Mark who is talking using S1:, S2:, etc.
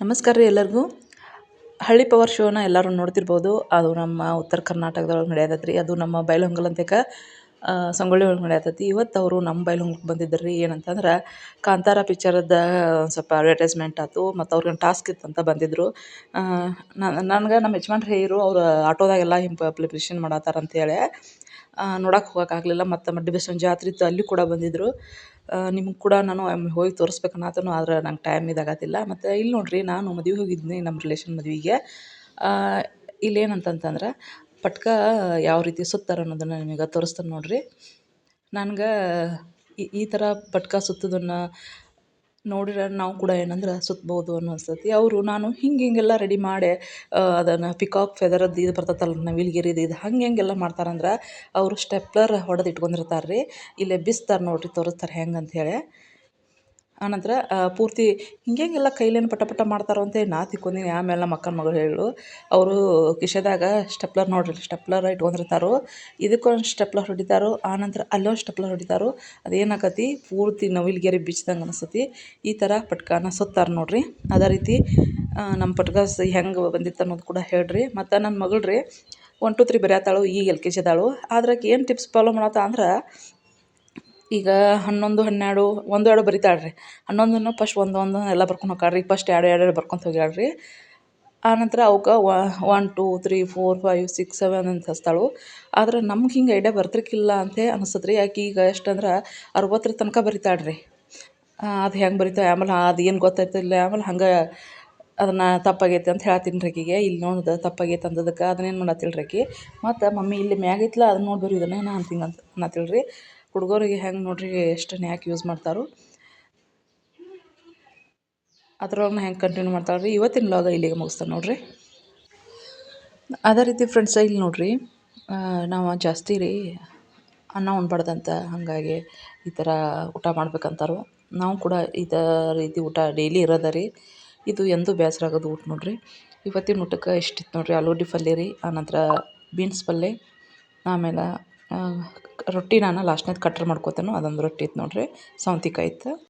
S1: ನಮಸ್ಕಾರ ರೀ ಎಲ್ಲರಿಗೂ. ಹಳ್ಳಿ ಪವರ್ ಶೋನ ಎಲ್ಲರೂ ನೋಡ್ತಿರ್ಬೋದು. ಅದು ನಮ್ಮ ಉತ್ತರ ಕರ್ನಾಟಕದೊಳಗೆ ನಡೆಯತೈತೆ ರೀ ಅದು ನಮ್ಮ ಬೈಲಹೊಂಗಲ್ ಅಂತೇಕ ಸಂಗೊಳ್ಳಿ ಒಳಗೆ ನಡೆಯತೈತಿ ಇವತ್ತು ಅವರು ನಮ್ಮ ಬೈಲಹೊಂಗಕ್ಕೆ ಬಂದಿದ್ದರು ರೀ. ಏನಂತಂದ್ರೆ, ಕಾಂತಾರ ಪಿಕ್ಚರದ ಸ್ವಲ್ಪ ಅಡ್ವರ್ಟೈಸ್ಮೆಂಟ್ ಆಯ್ತು ಮತ್ತು ಅವ್ರಿಗೆ ಟಾಸ್ಕ್ ಇತ್ತು ಅಂತ ಬಂದಿದ್ದರು ನನ್ಗೆ ನಮ್ಮ ಯಜಮಾನ್ರು ಹೇಳಿರು, ಅವ್ರು ಆಟೋದಾಗೆಲ್ಲ ಹಿಂಗೆ ಪಬ್ಲಿಸಿಷನ್ ಮಾಡತ್ತಾರ ನೋಡಕ್ಕೆ ಹೋಗೋಕ್ಕಾಗಲಿಲ್ಲ. ಮತ್ತು ಮಡ್ಡಿ ಜಾತ್ರೆ ಇತ್ತು, ಅಲ್ಲಿ ಕೂಡ ಬಂದಿದ್ದರು ನಿಮ್ಗೆ ಕೂಡ ನಾನು ಹೋಗಿ ತೋರಿಸ್ಬೇಕು ಆದರೆ ಆದ್ರೆ ನಂಗೆ ಟೈಮ್ ಇದಾಗತ್ತಿಲ್ಲ. ಮತ್ತು ಇಲ್ಲಿ ನೋಡಿರಿ, ನಾನು ಮದುವೆಗೆ ಹೋಗಿದ್ನಿ ನಮ್ಮ ರಿಲೇಷನ್ ಮದುವೆಗೆ. ಇಲ್ಲಿ ಏನಂತಂತಂದ್ರೆ ಪಟ್ಕ ಯಾವ ರೀತಿ ಸುತ್ತಾರ ಅನ್ನೋದನ್ನು ನಿಮಗೆ ತೋರಿಸ್ತಾನೆ ನೋಡಿರಿ. ನನ್ಗೆ ಈ ಥರ ಪಟ್ಕ ಸುತ್ತೋದನ್ನು ನೋಡಿದ್ರೆ ನಾವು ಕೂಡ ಏನಂದ್ರೆ ಸುತ್ತಬಹುದು ಅನ್ನೋ ಅನ್ಸ್ತೈತಿ. ಅವರು ನಾನು ಹಿಂಗೆ ಹಿಂಗೆಲ್ಲ ರೆಡಿ ಮಾಡಿ ಅದನ್ನು ಪಿಕಾಕ್ ಫೆದರದ್ದು ಇದು ಬರ್ತೈತಲ್ಲ ನವಿಲ್ಗಿರಿದು ಇದು ಹಂಗೆ ಹೆಂಗೆಲ್ಲ ಮಾಡ್ತಾರಂದ್ರೆ ಅವರು ಸ್ಟೆಪ್ಲರ್ ಹೊಡೆದು ಇಟ್ಕೊಂಡಿರ್ತಾರೆ ರೀ ಇಲ್ಲೇ ಬಿಸ್ತಾರೆ ನೋಡಿರಿ ತೋರಿಸ್ತಾರೆ ಹೆಂಗೆ ಅಂಥೇಳಿ ಆನಂತರ ಪೂರ್ತಿ ಹಿಂಗೆ ಹೆಂಗೆಲ್ಲ ಕೈಲೇನು ಪಟ ಪಟ ಮಾಡ್ತಾರೋ ಅಂತೇಳಿ ನಾ ತಿಕ್ಕೊಂದಿನಿ ಆಮೇಲೆ ನಮ್ಮ ಅಕ್ಕನ ಮಗಳು ಹೇಳು, ಅವರು ಕಿಶೆದಾಗ ಸ್ಟೆಪ್ಲರ್ ನೋಡಿರಿ, ಸ್ಟೆಪ್ಲರ್ ಇಟ್ಕೊಂಡಿರ್ತಾರೋ ಇದಕ್ಕೊಂದು ಸ್ಟೆಪ್ಲರ್ ಹೊಡಿತಾರೋ, ಆನಂತರ ಅಲ್ಲೊಂದು ಸ್ಟೆಪ್ಲರ್ ಹೊಡಿತಾರೋ, ಅದೇನಾಕತಿ, ಪೂರ್ತಿ ನವಿಲುಗೆರೆ ಬಿಚ್ಚಿದಂಗೆ ಅನಿಸ್ತತಿ. ಈ ಥರ ಪಟ್ಕಾನ ಸುತ್ತಾರೆ ನೋಡಿರಿ. ಅದೇ ರೀತಿ ನಮ್ಮ ಪಟ್ಕ ಹೆಂಗೆ ಬಂದಿತ್ತು ಅನ್ನೋದು ಕೂಡ ಹೇಳ್ರಿ. ಮತ್ತು ನನ್ನ ಮಗಳು ರೀ ಒನ್ ಟು ತ್ರೀ ಬರೆಯತ್ತಾಳು ಈಗ ಎಲ್ ಕೆ ಜಿ ಅದಾಳು ಏನು ಟಿಪ್ಸ್ ಫಾಲೋ ಮಾಡತ್ತ ಅಂದ್ರೆ ಈಗ ಹನ್ನೊಂದು, ಹನ್ನೆರಡು, ಒಂದು, ಎರಡು ಬರಿತಾಳೆ ರೀ ಹನ್ನೊಂದನ್ನು ಫಸ್ಟ್ ಒಂದು ಒಂದು ಎಲ್ಲ ಬರ್ಕೊಂಡು ಹೋಗ್ಯಾಳ ರೀ ಫಸ್ಟ್ ಎರಡು ಎರಡು ಬರ್ಕೊಂತ ಹೋಗ್ಯಾಳ ರೀ ಆನಂತರ ಅವಕ್ಕೆ one two three four five six seven ಅಂತ ಹಚ್ತಾಳು. ಆದ್ರೆ ನಮ್ಗೆ ಹಿಂಗೆ ಐಡಿಯಾ ಬರ್ತಿರ್ಕಿಲ್ಲ ಅಂತ ಅನಿಸ್ತದೆ ರೀ ಆಕೆ ಈಗ ಎಷ್ಟಂದ್ರೆ ಅರವತ್ತರ ತನಕ ಬರಿತಾಳೆ ರೀ ಅದು ಹೆಂಗೆ ಬರಿತಾವೆ ಆಮೇಲೆ ಅದು ಏನು ಗೊತ್ತಾಯ್ತಿಲ್ಲ. ಆಮೇಲೆ ಹಂಗೆ ಅದನ್ನು ತಪ್ಪಾಗೈತೆ ಅಂತ ಹೇಳ್ತೀನಿ ರೀ ಆಕೆಗೆ ಇಲ್ಲಿ ನೋಡ್ದು ತಪ್ಪಾಗೈತೆ ಅಂದದಕ್ಕೆ ಅದನ್ನೇನು ಮಾಡತ್ತಿಲ್ಲ ರೀ ಆಕೆ? ಮತ್ತು ಮಮ್ಮಿ ಇಲ್ಲಿ ಮ್ಯಾಗೈತ್ಲ ಅದನ್ನ ನೋಡಿ ಬರೀ ಇದನ್ನು ನಾ ಅಂತೀನಿ ಅಂತ ಅನ್ನತ್ತಿಲ್ಲ ರೀ ಹುಡುಗರಿಗೆ ಹೆಂಗೆ ನೋಡ್ರಿ ಎಷ್ಟು ನ್ಯಾಕ್ ಯೂಸ್ ಮಾಡ್ತಾರೋ. ಅದ್ರೊಳಗೆ ಹೆಂಗೆ ಕಂಟಿನ್ಯೂ ಮಾಡ್ತಾರೆ ರೀ ಇವತ್ತಿನ ಲಾಗ ಇಲ್ಲಿಗೆ ಮುಗಿಸ್ತಾರೆ ನೋಡ್ರಿ. ಅದೇ ರೀತಿ ಫ್ರೆಂಡ್ಸ್ ಇಲ್ಲಿ ನೋಡ್ರಿ ನಾವು ಜಾಸ್ತಿ ರೀ ಅನ್ನ ಉಣ್ಬಾರ್ದಂತ ಹಾಗಾಗಿ ಈ ಥರ ಊಟ ಮಾಡ್ಬೇಕಂತಾರು. ನಾವು ಕೂಡ ಇದೇ ರೀತಿ ಊಟ ಡೈಲಿ ಇರೋದ ರೀ. ಇದು ಎಂದೂ ಬೇಸರ ಆಗೋದು ಊಟ ನೋಡ್ರಿ. ಇವತ್ತಿನ ಊಟಕ್ಕೆ ಇಷ್ಟಿತ್ತು ನೋಡ್ರಿ ಆಲೂಗಡ್ಡೆ ಪಲ್ಯ ರೀ, ಆನಂತರ ಬೀನ್ಸ್ ಪಲ್ಯ, ಆಮೇಲೆ ರೊಟ್ಟಿ ನಾನು ಲಾಸ್ಟ್ನೇದು ಕಟ್ರ್ ಮಾಡ್ಕೊತೇನೋ ಅದೊಂದು ರೊಟ್ಟಿ ಇತ್ತು ನೋಡಿರಿ. ಸೌತೆಕಾಯಿ ಇತ್ತು.